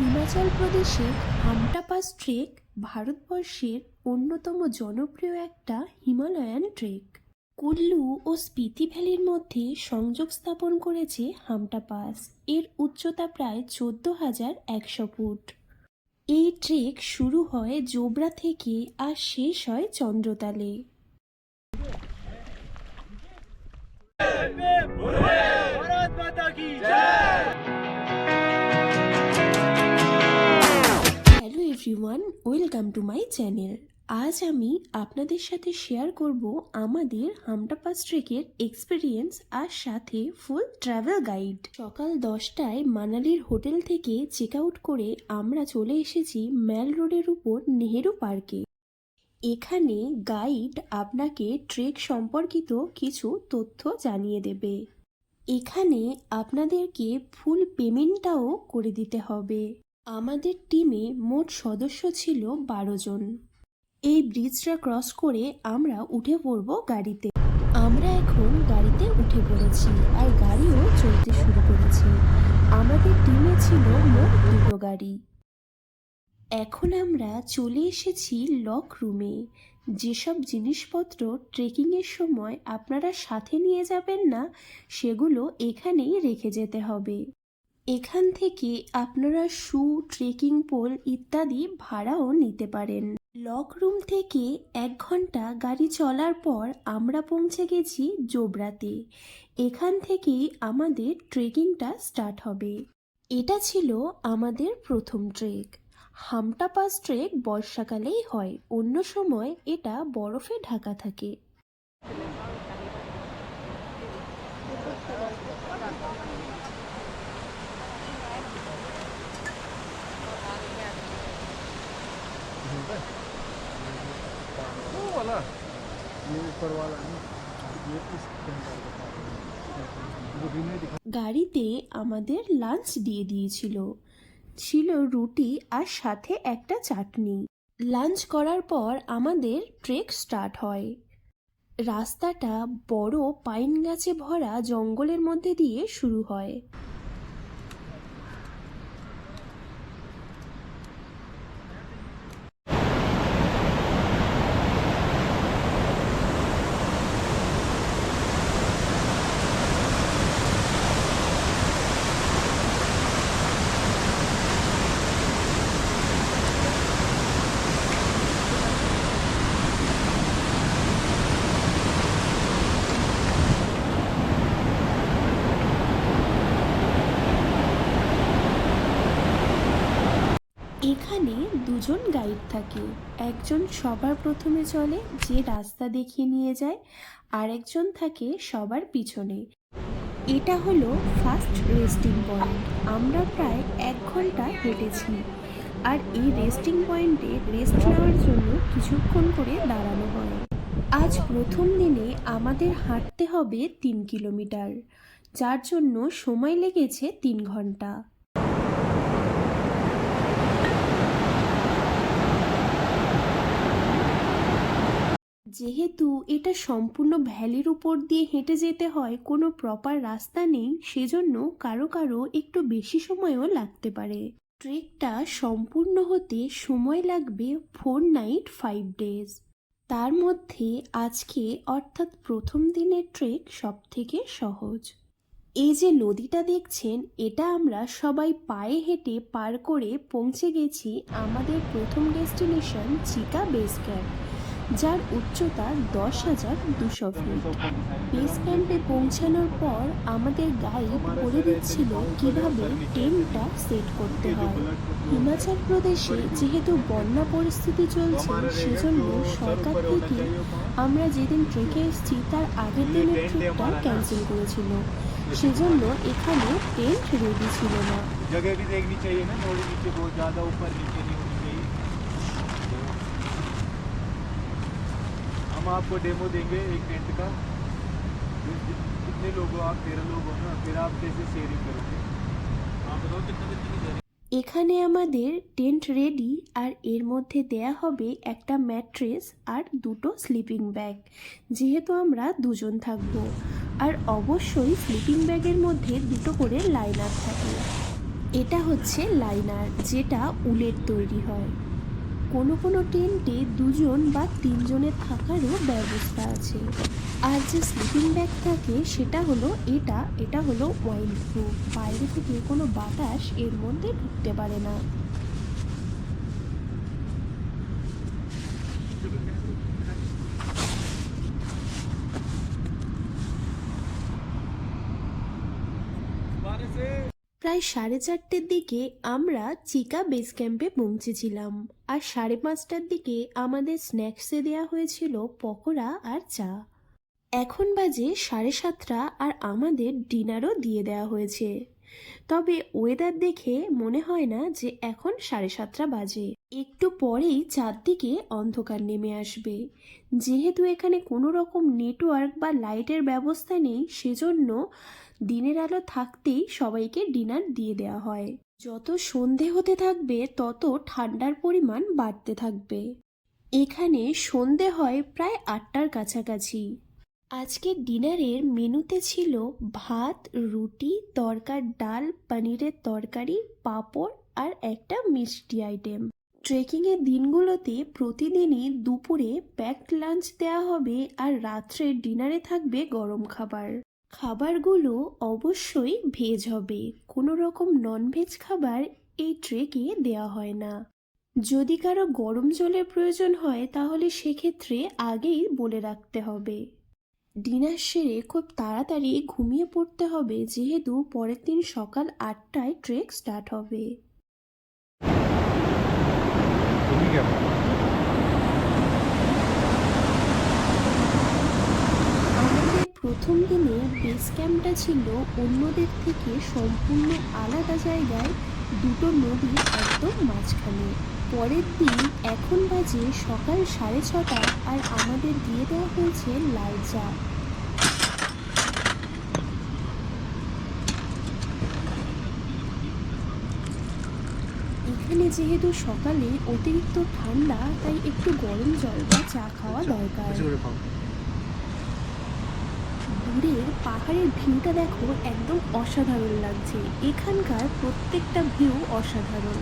হিমাচল প্রদেশের Hamta pass trek ভারতবর্ষের অন্যতম জনপ্রিয় একটা হিমালয়ান ট্রেক কুল্লু ও স্পিতি ভ্যালির মধ্যে সংযোগ স্থাপন করেছে হামটা পাস এর উচ্চতা প্রায় চোদ্দ হাজার একশো ফুট এই ট্রেক শুরু হয় জোবরা থেকে আর শেষ হয় চন্দ্রতালে everyone welcome to my channel আজ আমি আপনাদের সাথে শেয়ার করব আমাদের হামটা পাস ট্রেকের এক্সপিরিয়েন্স আর সাথে ফুল ট্রাভেল গাইড সকাল দশটায় মানালির হোটেল থেকে চেক আউট করে আমরা চলে এসেছি ম্যাল রোডের উপর নেহেরু পার্কে। এখানে গাইড আপনাকে ট্রেক সম্পর্কিত কিছু তথ্য জানিয়ে দেবে। এখানে আপনাদেরকে ফুল পেমেন্টটাও করে দিতে হবে। আমাদের টিমে মোট সদস্য ছিল বারো জন। এই ব্রিজটা ক্রস করে আমরা উঠে পড়ব গাড়িতে। আমরা এখন গাড়িতে উঠে পড়েছি আর গাড়িও চলতে শুরু করেছে। আমাদের টিমে ছিল মোট দুটো গাড়ি। এখন আমরা চলে এসেছি লক রুমে যেসব জিনিসপত্র ট্রেকিংয়ের সময় আপনারা সাথে নিয়ে যাবেন না, সেগুলো এখানেই রেখে যেতে হবে। এখান থেকে আপনারা শু, ট্রেকিং পোল ইত্যাদি ভাড়াও নিতে পারেন। লক রুম থেকে এক ঘণ্টা গাড়ি চলার পর আমরা পৌঁছে গেছি জোবরাতে। এখান থেকেই আমাদের ট্রেকিংটা স্টার্ট হবে। এটা ছিল আমাদের প্রথম ট্রেক। হামটা পাস ট্রেক বর্ষাকালেই হয়, অন্য সময় এটা বরফে ঢাকা থাকে। वाला ये ऊपर वाला नहीं ये इस टेंटर बता रहे हैं नहीं दिखा গাড়িতে আমাদের লাঞ্চ দিয়ে দিয়েছিল ছিল রুটি আর সাথে একটা চাটনি লাঞ্চ করার পর আমাদের ট্রেক স্টার্ট হয় রাস্তাটা বড় পাইন গাছে ভরা জঙ্গলের মধ্যে দিয়ে শুরু হয় এখানে দুজন গাইড থাকে। একজন সবার প্রথমে চলে, যে রাস্তা দেখিয়ে নিয়ে যায় আর একজন থাকে সবার পিছনে। এটা হলো ফার্স্ট রেস্টিং পয়েন্ট আমরা প্রায় এক ঘণ্টা হেঁটেছি। আর এই রেস্টিং পয়েন্টে রেস্ট নেওয়ার জন্য কিছুক্ষণ করে দাঁড়ানো হয়। আজ প্রথম দিনে আমাদের হাঁটতে হবে তিন কিলোমিটার, যার জন্য সময় লেগেছে তিন ঘণ্টা। যেহেতু এটা সম্পূর্ণ ভ্যালির উপর দিয়ে হেঁটে যেতে হয়, কোনো প্রপার রাস্তা নেই, সেজন্য কারও কারও একটু বেশি সময়ও লাগতে পারে। ট্রেকটা সম্পূর্ণ হতে সময় লাগবে ফোর নাইট ফাইভ ডেজ তার মধ্যে আজকে অর্থাৎ প্রথম দিনের ট্রেক সব থেকে সহজ। এই যে নদীটা দেখছেন, এটা আমরা সবাই পায়ে হেঁটে পার করে পৌঁছে গেছি আমাদের প্রথম ডেস্টিনেশন চিকা বেস ক্যাম্প। যার উচ্চতা দশ হাজার দুশো ফুট। বেস ক্যাম্পে পৌঁছানোর পর আমাদের গাইড বলে দিচ্ছিল কীভাবে টেন্টটা সেট করতে হয়। হিমাচল প্রদেশে যেহেতু বন্যা পরিস্থিতি চলছে, সেজন্য সরকার থেকে আমরা যেদিন ট্রেকে এসেছি, তার আগের দিনের ট্রিপটা ক্যান্সেল করেছিল। সেজন্য এখানে টেন্ট রেডি ছিল না। आपको डेमो देंगे एक टेंट का कितने लोग हो आप तेरह लोग हो ना फिर आप कैसे शेयरिंग करोगे हाँ बताओ कितने दिन की शेयरिंग এখানে আমাদের টেন্ট রেডি আর এর মধ্যে দেয়া হবে একটা ম্যাট্রেস আর দুটো স্লিপিং ব্যাগ যেহেতু আমরা দুজন থাকবো আর অবশ্যই স্লিপিং ব্যাগের মধ্যে দুটো করে লাইনার থাকে এটা হচ্ছে লাইনার যেটা উলের তৈরি হয় কোনো কোনো টেন্টে দুজন বা তিনজনের থাকারও ব্যবস্থা আছে। আর যে স্লিপিং ব্যাগ থাকে, সেটা হলো এটা এটা হলো ওয়াইল্ড প্রুফ বাইরে থেকে কোনো বাতাস এর মধ্যে ঢুকতে পারে না। প্রায় সাড়ে চারটের দিকে আমরা চিকা বেস ক্যাম্পে পৌঁছেছিলাম। আর সাড়ে পাঁচটার দিকে আমাদের স্ন্যাক্সে দেওয়া হয়েছিল পকোড়া আর চা। এখন বাজে সাড়ে সাতটা আর আমাদের ডিনারও দিয়ে দেওয়া হয়েছে। তবে ওয়েদার দেখে মনে হয় না যে এখন সাড়ে সাতটা বাজে। একটু পরেই চারদিকে অন্ধকার নেমে আসবে। যেহেতু এখানে কোনো রকম নেটওয়ার্ক বা লাইটের ব্যবস্থা নেই, সেজন্য দিনের আলো থাকতেই সবাইকে ডিনার দিয়ে দেওয়া হয়। যত সন্ধে হতে থাকবে, তত ঠান্ডার পরিমাণ বাড়তে থাকবে। এখানে সন্ধে হয় প্রায় আটটার কাছাকাছি। আজকের ডিনারের মেনুতে ছিল ভাত, রুটি, তরকার ডাল, পনিরের তরকারি, পাঁপড় আর একটা মিষ্টি আইটেম। ট্রেকিংয়ের দিনগুলোতে প্রতিদিনই দুপুরে প্যাকড লাঞ্চ দেওয়া হবে আর রাত্রে ডিনারে থাকবে গরম খাবার। খাবারগুলো অবশ্যই ভেজ হবে। কোনো রকম ননভেজ খাবার এই ট্রেকে দেওয়া হয় না। যদি কারও গরম জলের প্রয়োজন হয়, তাহলে সেক্ষেত্রে আগেই বলে রাখতে হবে। ডিনার সেরে খুব তাড়াতাড়ি ঘুমিয়ে পড়তে হবে, যেহেতু পরের দিন সকাল আটটায় ট্রেক স্টার্ট হবে আমাদের প্রথম দিনে বেস ক্যাম্পটা ছিল অন্যদের থেকে সম্পূর্ণ আলাদা জায়গায় দুটো নদী একদম মাঝখানে। পরের দিন এখন বাজে সকাল সাড়ে ছটা আর আমাদের দিয়ে দেওয়া হয়েছে লাল চা। এখানে যেহেতু সকালে অতিরিক্ত ঠান্ডা তাই একটু গরম জল বা চা খাওয়া দরকার। দূরের পাহাড়ের ভিউটা দেখো একদম অসাধারণ লাগছে। এখানকার প্রত্যেকটা ভিউ অসাধারণ।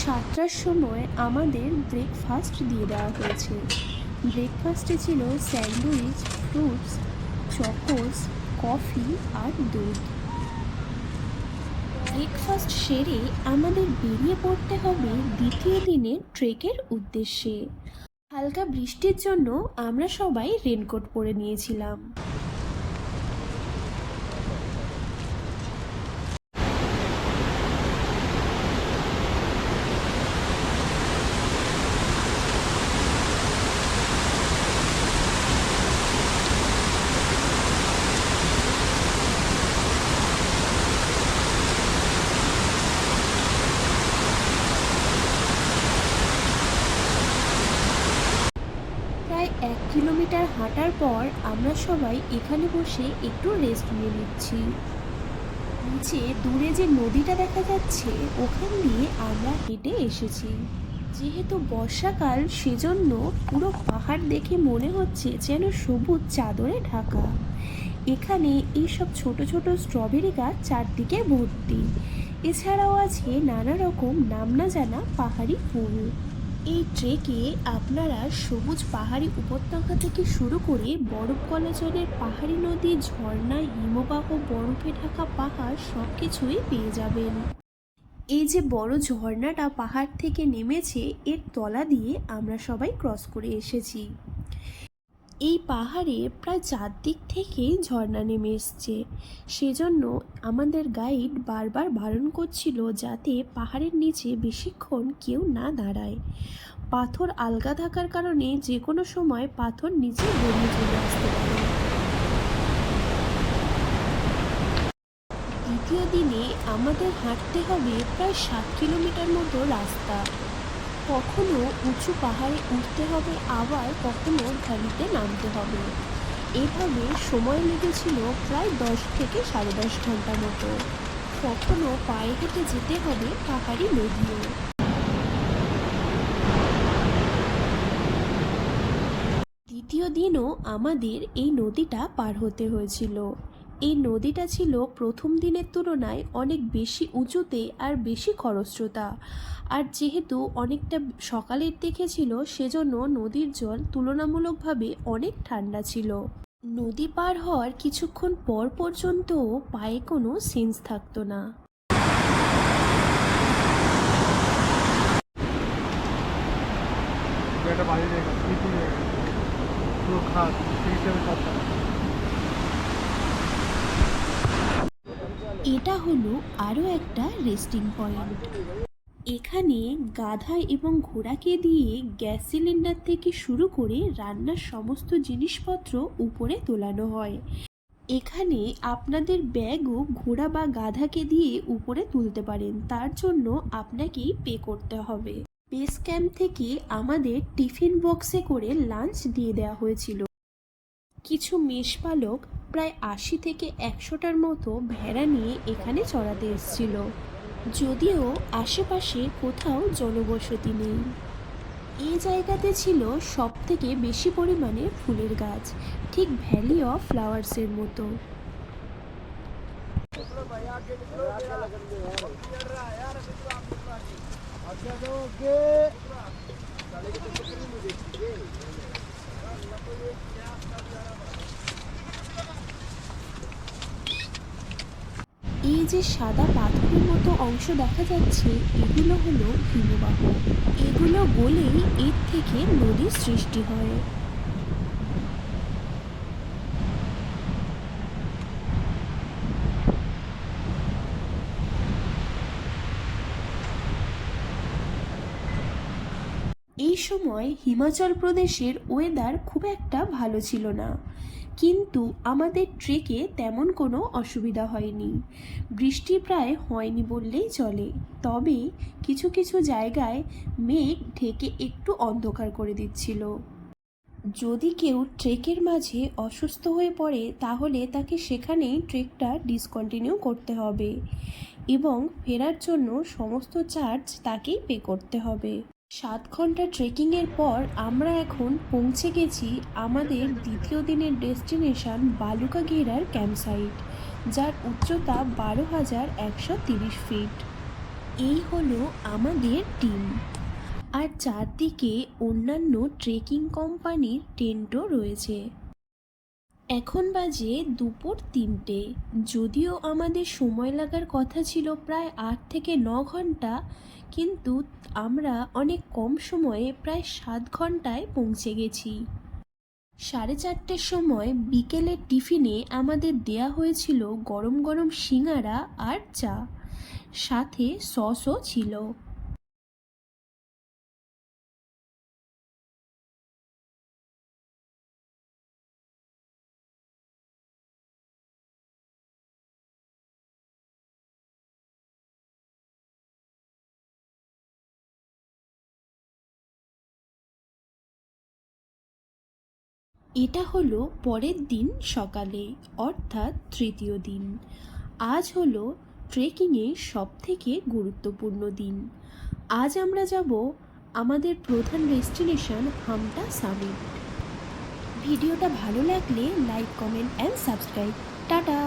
সাতটার সময় আমাদের ব্রেকফাস্ট দিয়ে দেওয়া হয়েছে। ব্রেকফাস্টে ছিল স্যান্ডউইচ ফ্রুটস চকোস কফি আর দুধ। ব্রেকফাস্ট সেরে আমাদের বেরিয়ে পড়তে হবে দ্বিতীয় দিনের ট্রেকের উদ্দেশ্যে। হালকা বৃষ্টির জন্য আমরা সবাই রেনকোট পরে নিয়েছিলাম প্রায় এক কিলোমিটার হাঁটার পর আমরা সবাই এখানে বসে একটু রেস্ট নিয়ে নিচ্ছি। নিচে দূরে যে নদীটা দেখা যাচ্ছে, ওখান দিয়ে আমরা হেঁটে এসেছি। যেহেতু বর্ষাকাল, সেজন্য পুরো পাহাড় দেখে মনে হচ্ছে যেন সবুজ চাদরে ঢাকা। এখানে এইসব ছোট ছোট স্ট্রবেরি গাছ চারদিকে ভর্তি। এছাড়াও আছে নানা রকম নাম না জানা পাহাড়ি ফুল। এই ট্রেকে আপনারা সবুজ পাহাড়ি উপত্যকা থেকে শুরু করে বরফ গলাচলের পাহাড়ি নদী, ঝর্ণা, হিমবাহ, বরফে ঢাকা পাহাড় সব কিছুই পেয়ে যাবেন। এই যে বড় ঝর্ণাটা পাহাড় থেকে নেমেছে, এর তলা দিয়ে আমরা সবাই ক্রস করে এসেছি। এই পাহাড়ে প্রায় চারদিক থেকে ঝর্ণা নেমে এসছে। সেজন্য আমাদের গাইড বারবার বারণ করছিল যাতে পাহাড়ের নিচে বেশিক্ষণ কেউ না দাঁড়ায়। পাথর আলগা থাকার কারণে যে কোনো সময় পাথর নিচে গড়িয়ে চলে আসতে পারে। দ্বিতীয় দিনে আমাদের হাঁটতে হবে প্রায় সাত কিলোমিটার মতো রাস্তা। কখনো উঁচু পাহাড়ে উঠতে হবে, আবার কখনো ভ্যালিতে নামতে হবে। এভাবে সময় লেগেছিল প্রায় দশ থেকে সাড়ে দশ ঘণ্টা মতো। কখনো পায়ে হেঁটে যেতে হবে পাহাড়ি নদীও। দ্বিতীয় দিনও আমাদের এই নদীটা পার হতে হয়েছিল। এই নদীটা ছিল প্রথম দিনের তুলনায় অনেক বেশি উঁচুতে আর বেশি খরস্রোতা। আর যেহেতু অনেকটা সকালের দিকে ছিল, সেজন্য নদীর জল তুলনামূলকভাবে অনেক ঠান্ডা ছিল। নদী পার হওয়ার কিছুক্ষণ পর পর্যন্ত পায়ে কোনো সেন্স থাকতো না। পুরো খাত সেই হিসাবে এটা হলো আরও একটা রেস্টিং পয়েন্ট এখানে গাধা এবং ঘোড়াকে দিয়ে গ্যাস সিলিন্ডার থেকে শুরু করে রান্নার সমস্ত জিনিসপত্র উপরে তোলানো হয়। এখানে আপনাদের ব্যাগও ঘোড়া বা গাধাকে দিয়ে উপরে তুলতে পারেন। তার জন্য আপনাকেই পে করতে হবে। বেস ক্যাম্প থেকে আমাদের টিফিন বক্সে করে লাঞ্চ দিয়ে দেওয়া হয়েছিল। কিছু মেষপালক প্রায় আশি থেকে একশোটার মতো ভেড়া নিয়ে এখানে চড়াতে এসেছিল। যদিও আশেপাশে কোথাও জনবসতি নেই। এই জায়গাতে ছিল সব থেকে বেশি পরিমাণে ফুলের গাছ, ঠিক ভ্যালি অফ ফ্লাওয়ার্সের মতো। এই যে সাদা পাথরের মতো অংশ দেখা যাচ্ছে, এগুলো হলো হিমবাহ। এগুলো গলেই এর থেকে নদীর সৃষ্টি হয়। এই সময় হিমাচল প্রদেশের ওয়েদার খুব একটা ভালো ছিল না। কিন্তু আমাদের ট্রেকে তেমন কোনো অসুবিধা হয়নি। বৃষ্টি প্রায় হয়নি বললেই চলে। তবে কিছু কিছু জায়গায় মেঘ ঢেকে একটু অন্ধকার করে দিচ্ছিল। যদি কেউ ট্রেকের মাঝে অসুস্থ হয়ে পড়ে, তাহলে তাকে সেখানেই ট্রেকটা ডিসকন্টিনিউ করতে হবে এবং ফেরার জন্য সমস্ত চার্জ তাকেই পে করতে হবে। সাত ঘণ্টা ট্রেকিংয়ের পর আমরা এখন পৌঁছে গেছি আমাদের দ্বিতীয় দিনের ডেস্টিনেশন বালুকা ঘেরার ক্যাম্পসাইট যার উচ্চতা বারো হাজার একশো তিরিশ ফিট এই হলো আমাদের টিম আর চারদিকে অন্যান্য ট্রেকিং কোম্পানির টেন্টও রয়েছে। এখন বাজে দুপুর তিনটে। যদিও আমাদের সময় লাগার কথা ছিল প্রায় আট থেকে ন ঘণ্টা কিন্তু আমরা অনেক কম সময়ে প্রায় সাত ঘন্টায় পৌঁছে গেছি। সাড়ে চারটের সময় বিকেলের টিফিনে আমাদের দেয়া হয়েছিল গরম গরম সিঙাড়া আর চা। সাথে সসও ছিল। এটা হলো পরের দিন সকালে, অর্থাৎ তৃতীয় দিন। আজ হলো ট্রেকিংয়ের সব থেকে গুরুত্বপূর্ণ দিন। আজ আমরা যাব আমাদের প্রধান ডেস্টিনেশন হামটা সামিট ভিডিওটা ভালো লাগলে like comment and subscribe tata!